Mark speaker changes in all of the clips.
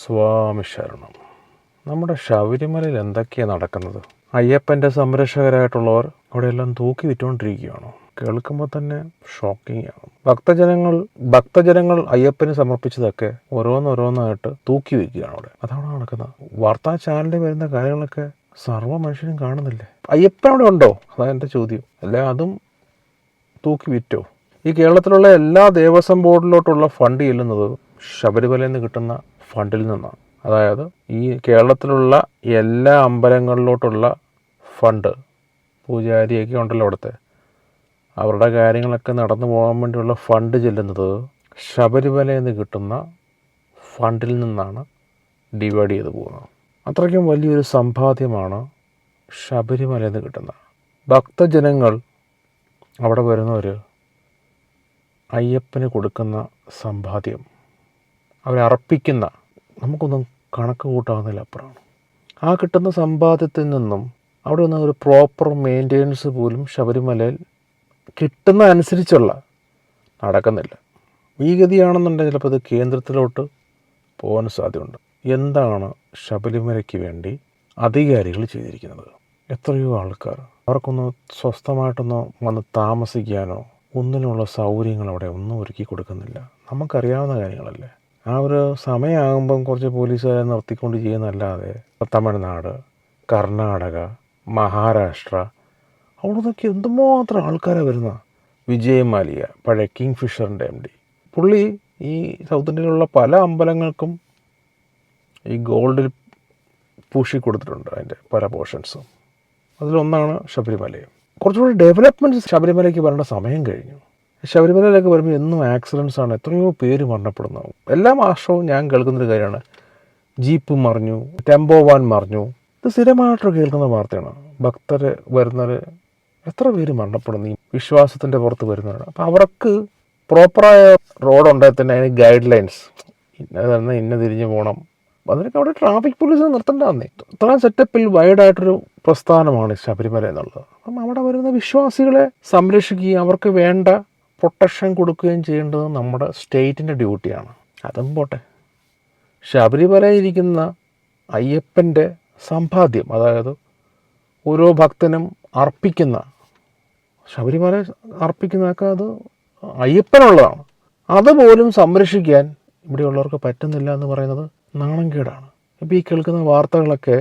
Speaker 1: സ്വാമി ശരണം. നമ്മുടെ ശബരിമലയിൽ എന്തൊക്കെയാണ് നടക്കുന്നത്? അയ്യപ്പന്റെ സംരക്ഷകരായിട്ടുള്ളവർ അവിടെയെല്ലാം തൂക്കി വിറ്റുകൊണ്ടിരിക്കുകയാണോ കേൾക്കുമ്പോൾ തന്നെ ഷോക്കിംഗ് ആണ്. ഭക്തജനങ്ങൾ ഭക്തജനങ്ങൾ അയ്യപ്പന് സമർപ്പിച്ചതൊക്കെ ഓരോന്നോരോന്നായിട്ട് തൂക്കി വയ്ക്കുകയാണ് അവിടെ. അതാണ് നടക്കുന്നത്? വാർത്താ ചാനലിൽ വരുന്ന കാര്യങ്ങളൊക്കെ സർവ മനുഷ്യരും കാണുന്നില്ലേ? അയ്യപ്പൻ അവിടെ ഉണ്ടോ? അതാണ് എന്റെ ചോദ്യം. അല്ല അതും തൂക്കി വിറ്റോ? ഈ കേരളത്തിലുള്ള എല്ലാ ദേവസ്വം ബോർഡിലോട്ടുള്ള ഫണ്ട് ചെല്ലുന്നത് ശബരിമലയിൽ നിന്ന് കിട്ടുന്ന ഫണ്ടിൽ നിന്നാണ്. അതായത് ഈ കേരളത്തിലുള്ള എല്ലാ അമ്പലങ്ങളിലോട്ടുള്ള ഫണ്ട് പൂജാരിയൊക്കെ ഉണ്ടല്ലോ അവിടുത്തെ. അവരുടെ കാര്യങ്ങളൊക്കെ നടന്നു പോകാൻ വേണ്ടിയുള്ള ഫണ്ട് ചെല്ലുന്നത് ശബരിമലയിൽ നിന്ന് കിട്ടുന്ന ഫണ്ടിൽ നിന്നാണ് ഡിവൈഡ് ചെയ്ത് പോകുന്നത്. അത്രയ്ക്കും വലിയൊരു സമ്പാദ്യമാണ് ശബരിമലയിൽ നിന്ന് കിട്ടുന്നത്. ഭക്തജനങ്ങൾ അവിടെ വരുന്നവർ അയ്യപ്പന് കൊടുക്കുന്ന സമ്പാദ്യം. അവരർപ്പിക്കുന്ന നമുക്കൊന്നും കണക്ക് കൂട്ടാവുന്നതിൽ അപ്പുറമാണ്. ആ കിട്ടുന്ന സമ്പാദ്യത്തിൽ നിന്നും അവിടെ നിന്ന് ഒരു പ്രോപ്പർ മെയിന്റെനൻസ് പോലും ശബരിമലയിൽ കിട്ടുന്ന അനുസരിച്ചുള്ള നടക്കുന്നില്ല. വീഗതിയാണെന്നുണ്ടെങ്കിൽ ഗതിയാണെന്നുണ്ടെങ്കിൽ ചിലപ്പോൾ ഇത് കേന്ദ്രത്തിലോട്ട് പോകാൻ സാധ്യതയുണ്ട്. എന്താണ് ശബരിമലയ്ക്ക് വേണ്ടി അധികാരികൾ ചെയ്തിരിക്കുന്നത്? എത്രയോ ആൾക്കാർ. അവർക്കൊന്ന് സ്വസ്ഥമായിട്ടൊന്ന് വന്ന് താമസിക്കാനോ ഒന്നിനുള്ള സൗകര്യങ്ങൾ അവിടെ ഒന്നും ഒരുക്കി കൊടുക്കുന്നില്ല. നമുക്കറിയാവുന്ന കാര്യങ്ങളല്ലേ? ആ ഒരു സമയമാകുമ്പം കുറച്ച് പോലീസുകാരെ നിർത്തിക്കൊണ്ട് ചെയ്യുന്നതല്ലാതെ തമിഴ്നാട് കർണാടക മഹാരാഷ്ട്ര അവിടെ നിന്നൊക്കെ എന്തുമാത്രം ആൾക്കാരെ വരുന്ന? വിജയ് മാലിയ പഴയ കിങ് ഫിഷറിന്റെ എം ഡി. പുള്ളി ഈ സൗത്ത് ഇന്ത്യയിലുള്ള പല അമ്പലങ്ങൾക്കും ഈ ഗോൾഡിൽ പൂശി കൊടുത്തിട്ടുണ്ട് അതിന്റെ പല പോർഷൻസും. അതിലൊന്നാണ് ശബരിമലയും. കുറച്ചുകൂടി ഡെവലപ്മെന്റ്സ് ശബരിമലയ്ക്ക് വരേണ്ട സമയം കഴിഞ്ഞു. ശബരിമലയിലേക്ക് വരുമ്പോൾ എന്നും ആക്സിഡൻസ് ആണ്. എത്രയോ പേര് മരണപ്പെടുന്നു. എല്ലാ മാസവും ഞാൻ കേൾക്കുന്നൊരു കാര്യമാണ്. ജീപ്പ് മറിഞ്ഞു ടെമ്പോ വാൻ മറിഞ്ഞു. ഇത് സ്ഥിരമായിട്ട് കേൾക്കുന്ന വാർത്തയാണ്. ഭക്തർ വരുന്നവർ എത്ര പേര് മരണപ്പെടുന്നു? ഈ വിശ്വാസത്തിന്റെ പുറത്ത് വരുന്നവരാണ്. അപ്പോൾ അവർക്ക് പ്രോപ്പറായ റോഡ് ഉണ്ടെങ്കിൽ തന്നെ അതിന് ഗൈഡ് ലൈൻസ് ഇന്ന ഇന്ന തിരിഞ്ഞ് പോകണം അതിനൊക്കെ അവിടെ ട്രാഫിക് പോലീസ് നിർത്തണ്ടെന്നേ. ഇത്രയും സെറ്റപ്പിൽ വൈഡായിട്ടൊരു പ്രസ്ഥാനമാണ് ശബരിമല എന്നുള്ളത്. അപ്പം അവിടെ വരുന്ന വിശ്വാസികളെ സംരക്ഷിക്കുകയും അവർക്ക് വേണ്ട പ്രൊട്ടക്ഷൻ കൊടുക്കുകയും ചെയ്യേണ്ടത് നമ്മുടെ സ്റ്റേറ്റിന്റെ ഡ്യൂട്ടിയാണ്. അതും പോട്ടെ. ശബരിമലയിരിക്കുന്ന അയ്യപ്പന്റെ സമ്പാദ്യം അതായത് ഓരോ ഭക്തനും അർപ്പിക്കുന്ന ശബരിമല അർപ്പിക്കുന്നതൊക്കെ അത് അയ്യപ്പനുള്ളതാണ്. അതുപോലും സംരക്ഷിക്കാൻ ഇവിടെയുള്ളവർക്ക് പറ്റുന്നില്ല എന്ന് പറയുന്നത് നാണംകേടാണ്. ഇപ്പോൾ ഈ കേൾക്കുന്ന വാർത്തകളൊക്കെ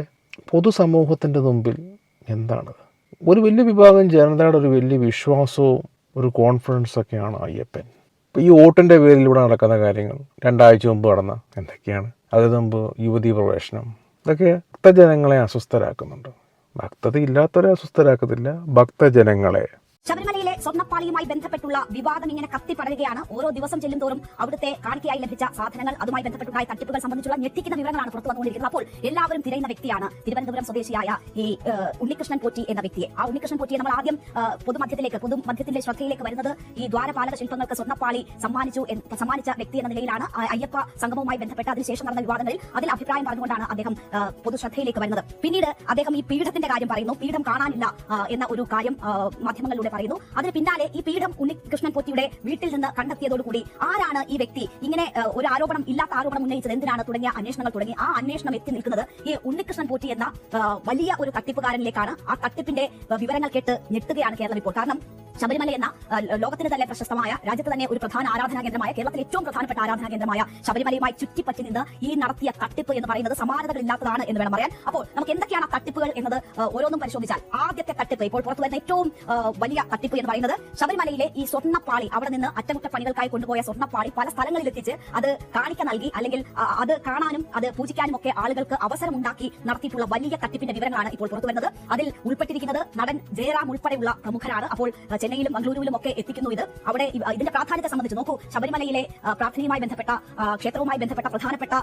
Speaker 1: പൊതുസമൂഹത്തിന്റെ മുമ്പിൽ എന്താണ് ഒരു വലിയ വിഭാഗം ജനതയുടെ ഒരു വലിയ വിശ്വാസവും ഒരു കോൺഫിഡൻസൊക്കെയാണ് അയ്യപ്പൻ. ഇപ്പോൾ ഈ വോട്ടിന്റെ പേരിൽ ഇവിടെ നടക്കുന്ന കാര്യങ്ങൾ രണ്ടാഴ്ച മുമ്പ് നടന്ന എന്തൊക്കെയാണ്? അതിന് മുമ്പ് യുവതീ പ്രവേശനം. ഇതൊക്കെ ഭക്തജനങ്ങളെ അസ്വസ്ഥരാക്കുന്നുണ്ട്. ഭക്തത ഇല്ലാത്തവരെ അസ്വസ്ഥരാക്കത്തില്ല ഭക്തജനങ്ങളെ.
Speaker 2: ശബരിമലയിലെ സ്വർണപ്പാളിയുമായി ബന്ധപ്പെട്ടുള്ള വിവാദം ഇങ്ങനെ കത്തി പടരുകയാണ്. ഓരോ ദിവസം ചെല്ലും തോറും അവിടുത്തെ കാണിക്കയായി ലഭിച്ച സാധനങ്ങൾ അതുമായി ബന്ധപ്പെട്ടുണ്ടായ തട്ടിപ്പുകൾ സംബന്ധിച്ചുള്ള ഞെട്ടിക്കുന്ന വിവരങ്ങളാണ് പുറത്തു വന്നുകൊണ്ടിരിക്കുന്നത്. അപ്പോൾ എല്ലാവരും തിരയുന്ന വ്യക്തിയാണ് തിരുവനന്തപുരം സ്വദേശിയായ ഈ ഉണ്ണികൃഷ്ണൻ പോറ്റി എന്ന വ്യക്തിയെ. ആ ഉണ്ണികൃഷ്ണൻ പോറ്റിയെ നമ്മൾ ആദ്യം പൊതുമധ്യത്തിലേക്ക് പൊതുമധ്യത്തിന്റെ ശ്രദ്ധയിലേക്ക് വരുന്നത് ഈ ദ്വാരപാലക ശില്പങ്ങൾക്ക് സ്വർണപ്പാളി സമ്മാനിച്ചു സമ്മാനിച്ച വ്യക്തി എന്ന നിലയിലാണ്. അയ്യപ്പ സംഗമവുമായി ബന്ധപ്പെട്ട് അതിനുശേഷം നടന്ന വിവാദങ്ങളിൽ അതിൽ അഭിപ്രായം പറഞ്ഞുകൊണ്ടാണ് അദ്ദേഹം പൊതുശ്രദ്ധയിലേക്ക് വരുന്നത്. പിന്നീട് അദ്ദേഹം ഈ പീഠത്തിന്റെ കാര്യം പറയുന്നു. പീഠം കാണാനില്ല എന്ന ഒരു കാര്യം മാധ്യമങ്ങളിലൂടെ പറയുന്നു. അതിന് പിന്നാലെ ഈ പീഠം ഉണ്ണികൃഷ്ണൻ പൊത്തിയുടെ വീട്ടിൽ നിന്ന് കണ്ടെത്തിയതോടുകൂടി ആരാണ് ഈ വ്യക്തി? ഇങ്ങനെ ഒരു ആരോപണം ഇല്ലാത്ത ആരോപണം ഉന്നയിച്ചത് എന്തിനാണ് തുടങ്ങിയ അന്വേഷണങ്ങൾ തുടങ്ങി ആ അന്വേഷണം എത്തി നിൽക്കുന്നത് ഈ ഉണ്ണികൃഷ്ണൻ പോറ്റി എന്ന വലിയ ഒരു തട്ടിപ്പുകാരനിലേക്കാണ്. ആ തട്ടിപ്പിന്റെ വിവരങ്ങൾ കേട്ട് ഞെട്ടുകയാണ് കേരളം ഇപ്പോൾ. കാരണം ശബരിമല എന്ന ലോകത്തിന് തന്നെ പ്രശസ്തമായ രാജ്യത്ത് തന്നെ ഒരു പ്രധാന ആരാധനാ കേന്ദ്രമായ കേരളത്തിലെ ഏറ്റവും പ്രധാനപ്പെട്ട ആരാധനാ കേന്ദ്രമായ ശബരിമലയുമായി ചുറ്റിപ്പറ്റി നിന്ന് ഈ നടത്തിയ തട്ടിപ്പ് എന്ന് പറയുന്നത് സമാനതകളില്ലാത്തതാണ് എന്ന് വേണം പറയാൻ. അപ്പോൾ നമുക്ക് എന്തൊക്കെയാണ് തട്ടിപ്പുകൾ എന്നത്? ഓരോന്നും പരിശോധിച്ചാൽ ആദ്യത്തെ തട്ടിപ്പ് ഇപ്പോൾ പുറത്തു വരുന്ന ഏറ്റവും വലിയ തട്ടിപ്പ് എന്ന് പറയുന്നത് ശബരിമലയിലെ ഈ സ്വർണപ്പാളി അവിടെ നിന്ന് അറ്റകുറ്റപ്പണികൾക്കായി കൊണ്ടുപോയ സ്വർണപ്പാളി പല സ്ഥലങ്ങളിൽ എത്തിച്ച് അത് കാണിക്ക നൽകി അല്ലെങ്കിൽ അത് കാണാനും അത് പൂജിക്കാനും ഒക്കെ ആളുകൾക്ക് അവസരമുണ്ടാക്കി നടത്തിയിട്ടുള്ള വലിയ തട്ടിപ്പിന്റെ വിവരങ്ങളാണ് ഇപ്പോൾ പുറത്തു വരുന്നത്. അതിൽ ഉൾപ്പെട്ടിരിക്കുന്നത് നടൻ ജയറാം ഉൾപ്പെടെയുള്ള പ്രമുഖരാണ്. അപ്പോൾ ചെന്നൈയിലും മംഗളൂരുവിലും ഒക്കെ എത്തിക്കുന്നു. ഇത് അവിടെ ഇതിന്റെ പ്രാധാന്യത്തെ സംബന്ധിച്ച് നോക്കൂ. ശബരിമലയിലെ പ്രാർത്ഥനയുമായി ബന്ധപ്പെട്ട ക്ഷേത്രവുമായി ബന്ധപ്പെട്ട പ്രധാനപ്പെട്ട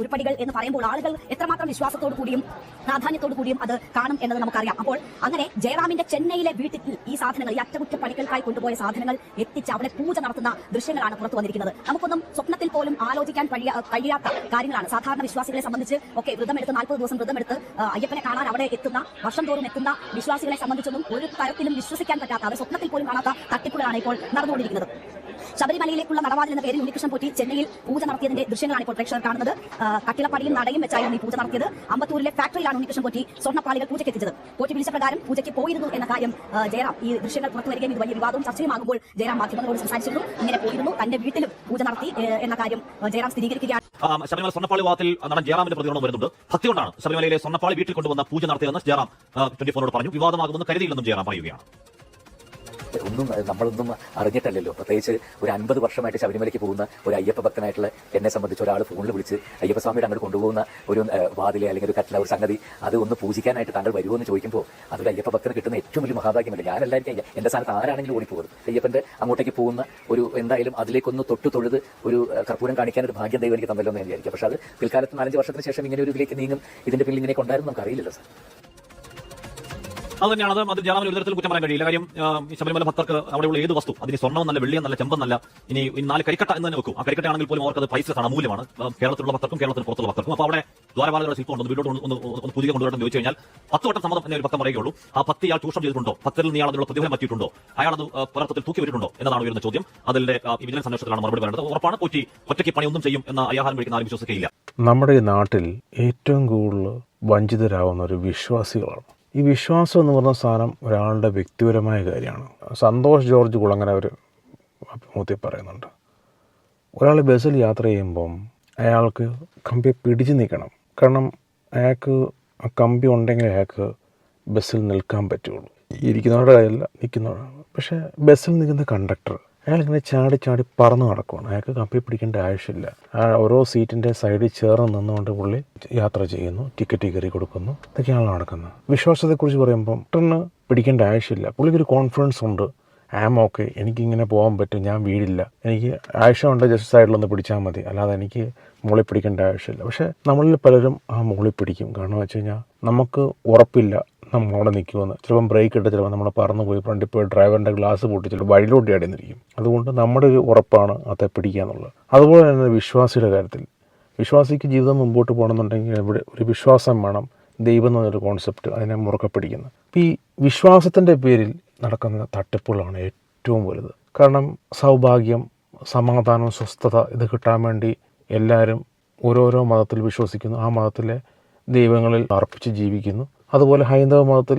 Speaker 2: ഉരുപ്പടികൾ എന്ന് പറയുമ്പോൾ ആളുകൾ എത്രമാത്രം വിശ്വാസത്തോടു കൂടിയും പ്രാധാന്യത്തോടു കൂടിയും അത് കാണും എന്നത് നമുക്കറിയാം. അപ്പോൾ അങ്ങനെ ജയറാമിന്റെ ചെന്നൈയിലെ വീട്ടിൽ ഈ സാധനങ്ങൾ ഈ അറ്റകുറ്റപ്പണികൾക്കായി കൊണ്ടുപോയ സാധനങ്ങൾ എത്തിച്ച് അവിടെ പൂജ നടത്തുന്ന ദൃശ്യങ്ങളാണ് പുറത്തു വന്നിരിക്കുന്നത്. നമുക്കൊന്നും സ്വപ്നത്തിൽ പോലും ആലോചിക്കാൻ കഴിയാത്ത കാര്യങ്ങളാണ്. സാധാരണ വിശ്വാസികളെ സംബന്ധിച്ച് ഒക്കെ വ്രതമെടുത്ത് നാൽപ്പത് ദിവസം വ്രതമെടുത്ത് അയ്യപ്പനെ കാണാൻ അവിടെ എത്തുന്ന വർഷം തോറും എത്തുന്ന വിശ്വാസികളെ സംബന്ധിച്ചൊന്നും ഒരു തരത്തിലും വിശ്വസിക്കാൻ പറ്റാത്ത അവർ സ്വപ്നത്തിൽ പോലും കാണാത്ത തട്ടിപ്പുകളാണ് ഇപ്പോൾ നടന്നുകൊണ്ടിരിക്കുന്നത്. ശബരിമലയിലേക്കുള്ള നടവാതിൽ എന്ന പേരിൽ ഉണ്ണികൃഷ്ണൻ പോറ്റി ചെന്നൈയിൽ പൂജ നടത്തിയതിന്റെ ദൃശ്യങ്ങളാണ് ഇപ്പോൾ പ്രേക്ഷകർ കാണുന്നത്. കട്ടിളപ്പടിയും നടയും വെച്ചായിരുന്നു ഈ പൂജ നടത്തിയത്. അമ്പത്തൂരിലെ ഫാക്ടറിയിലാണ് ഉണ്ണികൃഷ്ണൻ പോറ്റി സ്വർണപ്പാളികൾ പൂജയ്ക്ക് എത്തിച്ചത് പോറ്റി വിളിച്ച പ്രകാരം പൂജയ്ക്ക് പോയിരുന്നു എന്ന കാര്യം ജയറാം ഈ ദൃശ്യങ്ങൾ പുറത്തു വരികയും ഇത് വലിയ വിവാദവും ചർച്ചയുമാകുമ്പോൾ ജയറാം മാധ്യമങ്ങളോട് സംസാരിച്ചിരുന്നു. ഇങ്ങനെ പോയിരുന്നു. തന്റെ വീട്ടിലും പൂജ നടത്തി എന്ന കാര്യം ജയറാം സ്ഥിരീകരിക്കുകയാണ്.
Speaker 3: ശബരിമല സ്വർണപ്പാളി വിവാദത്തിൽ നടൻ ജയറാമിന്റെ പ്രതികരണം വരുന്നുണ്ട്. ഭക്തി കൊണ്ടാണ് ശബരിമലയിലെ സ്വർണപ്പാളി വീട്ടിൽ കൊണ്ടുവന്ന പൂജ നടത്തിയതെന്ന് ജയറാം ട്വന്റി ഫോറിനോട് പറഞ്ഞു. വിവാദമാകുമെന്ന് കരുതിയില്ലെന്നും ജയറാം പറയുകയാണ്.
Speaker 4: ഒന്നും നമ്മളൊന്നും അറിഞ്ഞിട്ടല്ലല്ലോ. പ്രത്യേകിച്ച് ഒരു അൻപത് വർഷമായിട്ട് ശബരിമലയ്ക്ക് പോകുന്ന ഒരു അയ്യപ്പ ഭക്തനായിട്ടുള്ള എന്നെ സംബന്ധിച്ച് ഒരാൾ ഫോണിൽ വിളിച്ച് അയ്യപ്പസ്വാമിയുടെ അങ്ങോട്ട് കൊണ്ടുപോകുന്ന ഒരു വാതിലെ അല്ലെങ്കിൽ ഒരു കട്ടില ഒരു സംഗതി അത് ഒന്ന് പൂജിക്കാനായിട്ട് താങ്കൾ വരുമോ എന്ന് ചോദിക്കുമ്പോൾ അതൊരു അയ്യപ്പ ഭക്തന് കിട്ടുന്ന ഏറ്റവും വലിയ മഹാഭാഗ്യമല്ല. ഞാനല്ലായിരിക്കും എന്റെ സ്ഥാനത്ത് ആരാണെങ്കിലും ഓടിപ്പോകുന്നത്. അയ്യപ്പന്റെ അങ്ങോട്ടേക്ക് പോകുന്ന ഒരു എന്തായാലും അതിലേക്കൊന്ന് തൊട്ട് തൊഴുത് ഒരു കർപ്പൂരം കാണിക്കാൻ ഒരു ഭാഗ്യം ദൈവം എനിക്ക് തന്നല്ലോ എന്ന് വിചാരിക്കും. പക്ഷേ അത് പിൽക്കാലത്ത് നാലഞ്ച് വർഷത്തിന് ശേഷം ഇങ്ങനെ ഒരു ഇതിലേക്ക് നീങ്ങും. ഇതിന്റെ പിന്നിൽ ഇങ്ങനെ കൊണ്ടായിരുന്നു നമുക്ക് അറിയില്ലല്ലോ സാർ.
Speaker 3: അത് തന്നെയാണ് അത് അത് ജയറാമിന് ഒരു തരത്തിൽ കുറ്റം പറയാൻ കഴിയില്ല. കാര്യം ശബരിമല ഭക്തർക്ക് അവിടെയുള്ള ഏത് വസ്തു അതിന് സ്വർണം നല്ല വെള്ളിയം നല്ല ചെമ്പം നല്ല ഇനി നാല് കരിക്കട്ട എന്ന് തന്നെ വെക്കും. ആ കരിക്കട്ട ആണെങ്കിൽ പോലും അവർക്ക് അത് പൈസ അമൂല്യമാണ് കേരളത്തിലുള്ള ഭക്തർക്കും കേരളത്തിൽ പുറത്തുള്ള ഭക്തർക്കും. അപ്പോൾ അവിടെ ദ്വാരപാലകളുടെ ശില്പം ഉണ്ട് വീട്ടിലോട്ട് ഒന്ന് ഒന്ന് എന്ന് കൊണ്ടുവരണം ചോദിച്ചു കഴിഞ്ഞാൽ പത്ത് വട്ടം സമ്മതം എന്നൊരു ഭക്തം പറയുകയുള്ളൂ. ആ പത്ത് ഇയാൾ ചൂഷണം ചെയ്തിട്ടുണ്ടോ? ഭക്തരിൽ ഇയാൾ അതിനുള്ള പ്രതിഫലം പറ്റിയിട്ടുണ്ടോ അയാൾ അത് ആ, തൂക്കി വരുന്നുണ്ടോ എന്നതാണ് ഉയർന്ന ചോദ്യം. അതിന്റെ വിജിലൻസ് അന്വേഷണത്തിലാണ് മറുപടി പറയുന്നത് ഉറപ്പാണ് പോറ്റി ഒറ്റയ്ക്ക് പണിയൊന്നും ചെയ്യും എന്ന അയ്യാഹാരം കഴിക്കുന്ന ആരും വിശ്വസിക്കില്ല
Speaker 1: നമ്മുടെ നാട്ടിൽ ഏറ്റവും കൂടുതൽ വഞ്ചിതരാകുന്ന ഒരു വിശ്വാസികളാണ് ഈ വിശ്വാസം എന്ന് പറഞ്ഞ സാധനം ഒരാളുടെ വ്യക്തിപരമായ കാര്യമാണ്. സന്തോഷ് ജോർജ് കുളങ്ങര ഒരു അഭിമുഖത്തിൽ പറയുന്നുണ്ട്. ഒരാൾ ബസ്സിൽ യാത്ര ചെയ്യുമ്പം അയാൾക്ക് കമ്പിയെ പിടിച്ചു നിൽക്കണം. കാരണം അയാൾക്ക് ആ കമ്പി ഉണ്ടെങ്കിൽ അയാൾക്ക് ബസ്സിൽ നിൽക്കാൻ പറ്റുള്ളൂ. ഇരിക്കുന്നവരുടെ കാര്യമല്ല നിൽക്കുന്നവരാണ്. പക്ഷേ ബസ്സിൽ നിൽക്കുന്ന കണ്ടക്ടർ അയാൾ ഇങ്ങനെ ചാടി ചാടി പറന്ന് നടക്കുകയാണ് അയാൾക്ക് കപ്പി പിടിക്കേണ്ട ആവശ്യമില്ല. ആ ഓരോ സീറ്റിന്റെ സൈഡിൽ ചേർന്ന് നിന്നുകൊണ്ട് പുള്ളി യാത്ര ചെയ്യുന്നു ടിക്കറ്റ് കയറി കൊടുക്കുന്നു. ഇതൊക്കെയാണല്ലോ നടക്കുന്നത്. വിശ്വാസത്തെക്കുറിച്ച് പറയുമ്പം പെട്ടെന്ന് പിടിക്കേണ്ട ആവശ്യമില്ല. പുള്ളിക്കൊരു കോൺഫിഡൻസ് ഉണ്ട്. Um okay. എനിക്കിങ്ങനെ പോകാൻ പറ്റും. ഞാൻ വീടില്ല. എനിക്ക് ആവശ്യമുണ്ട് ജസ്റ്റ് സൈഡിലൊന്ന് പിടിച്ചാൽ മതി. അല്ലാതെ എനിക്ക് മുകളിൽ പിടിക്കേണ്ട ആവശ്യമില്ല. പക്ഷേ നമ്മളിൽ പലരും ആ മുകളിൽ പിടിക്കും. കാരണം വെച്ച് കഴിഞ്ഞാൽ നമുക്ക് ഉറപ്പില്ല. നമ്മൾ അവിടെ നിൽക്കുമെന്ന്. ചിലപ്പം ബ്രേക്ക് ഇട്ട് ചിലപ്പോൾ നമ്മൾ പറന്ന് പോയി ഫ്രണ്ടിൽ പോയി ഡ്രൈവറിന്റെ ഗ്ലാസ് പൊട്ടി ചിലപ്പോൾ വഴിയിലോട്ട് അടയുന്നിരിക്കും അതുകൊണ്ട് നമ്മുടെ ഒരു ഉറപ്പാണ് അതെ പിടിക്കുക എന്നുള്ളത്. അതുപോലെ തന്നെ വിശ്വാസിയുടെ കാര്യത്തിൽ. വിശ്വാസിക്ക് ജീവിതം മുമ്പോട്ട് പോകണമെന്നുണ്ടെങ്കിൽ ഇവിടെ ഒരു വിശ്വാസം വേണം. ദൈവം എന്നൊരു കോൺസെപ്റ്റ് അതിനെ മുറുക്കെ പിടിക്കുന്നത് അപ്പോൾ ഈ വിശ്വാസത്തിന്റെ പേരിൽ നടക്കുന്ന തട്ടിപ്പുകളാണ് ഏറ്റവും വലുത്. കാരണം സൗഭാഗ്യം സമാധാനം സ്വസ്ഥത ഇത് കിട്ടാൻ വേണ്ടി എല്ലാവരും ഓരോരോ മതത്തിൽ വിശ്വസിക്കുന്നു. ആ മതത്തിലെ ദൈവങ്ങളിൽ അർപ്പിച്ച് ജീവിക്കുന്നു. അതുപോലെ ഹൈന്ദവ മതത്തിൽ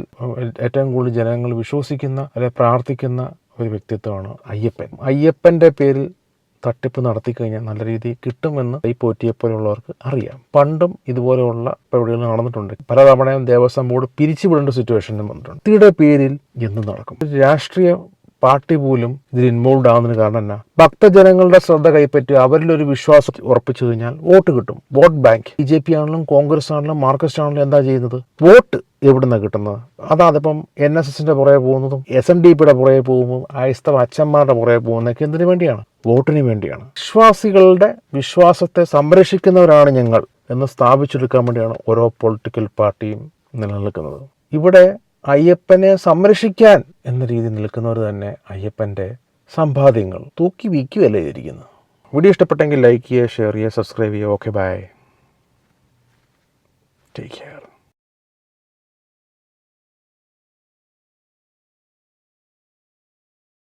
Speaker 1: ഏറ്റവും കൂടുതൽ ജനങ്ങൾ വിശ്വസിക്കുന്ന അല്ലെ പ്രാർത്ഥിക്കുന്ന ഒരു വ്യക്തിത്വമാണ് അയ്യപ്പൻ. അയ്യപ്പന്റെ പേരിൽ തട്ടിപ്പ് നടത്തി കഴിഞ്ഞാൽ നല്ല രീതിയിൽ കിട്ടുമെന്ന് ഈ പോറ്റിയെ പോലെയുള്ളവർക്ക് അറിയാം. പണ്ടും ഇതുപോലെയുള്ള പരിപാടികൾ നടന്നിട്ടുണ്ട്. പലതവണയും ദേവസ്വം ബോർഡ് പിരിച്ചുവിടേണ്ട സിറ്റുവേഷനും വന്നിട്ടുണ്ട്. തീയുടെ പേരിൽ എന്ത് നടക്കും? രാഷ്ട്രീയ പാർട്ടി പോലും ഇതിൽ ഇൻവോൾവ് ആവുന്നതിന് കാരണം എന്നാ? ഭക്തജനങ്ങളുടെ ശ്രദ്ധ കൈപ്പറ്റി അവരിലൊരു വിശ്വാസം ഉറപ്പിച്ചു കഴിഞ്ഞാൽ വോട്ട് കിട്ടും. Vote bank. B J P ആണെങ്കിലും കോൺഗ്രസ് ആണെങ്കിലും മാർക്സിസ്റ്റ് ആണെങ്കിലും എന്താ ചെയ്യുന്നത്? വോട്ട് എവിടുന്ന കിട്ടുന്നത്? അതാ അതിപ്പം എൻ എസ് എസിന്റെ പുറകെ പോകുന്നതും എസ് എൻ ഡി പിയുടെ പുറകെ പോകുന്നതും ആയസ്തവ അച്ഛന്മാരുടെ പുറകെ പോകുന്നതൊക്കെ എന്തിനു വേണ്ടിയാണ്? വോട്ടിന് വേണ്ടിയാണ്. വിശ്വാസികളുടെ വിശ്വാസത്തെ സംരക്ഷിക്കുന്നവരാണ് ഞങ്ങൾ എന്ന് സ്ഥാപിച്ചെടുക്കാൻ വേണ്ടിയാണ് ഓരോ പൊളിറ്റിക്കൽ പാർട്ടിയും നിലനിൽക്കുന്നത്. ഇവിടെ അയ്യപ്പനെ സംരക്ഷിക്കാൻ എന്ന രീതി നിൽക്കുന്നവർ തന്നെ അയ്യപ്പന്റെ സമ്പാദ്യങ്ങൾ തൂക്കി വീക്കുകയല്ലേ ചെയ്തിരിക്കുന്നത് വീഡിയോ ഇഷ്ടപ്പെട്ടെങ്കിൽ ലൈക്ക് ചെയ്യുക ഷെയർ ചെയ്യുക സബ്സ്ക്രൈബ് ചെയ്യുക. Okay bye take care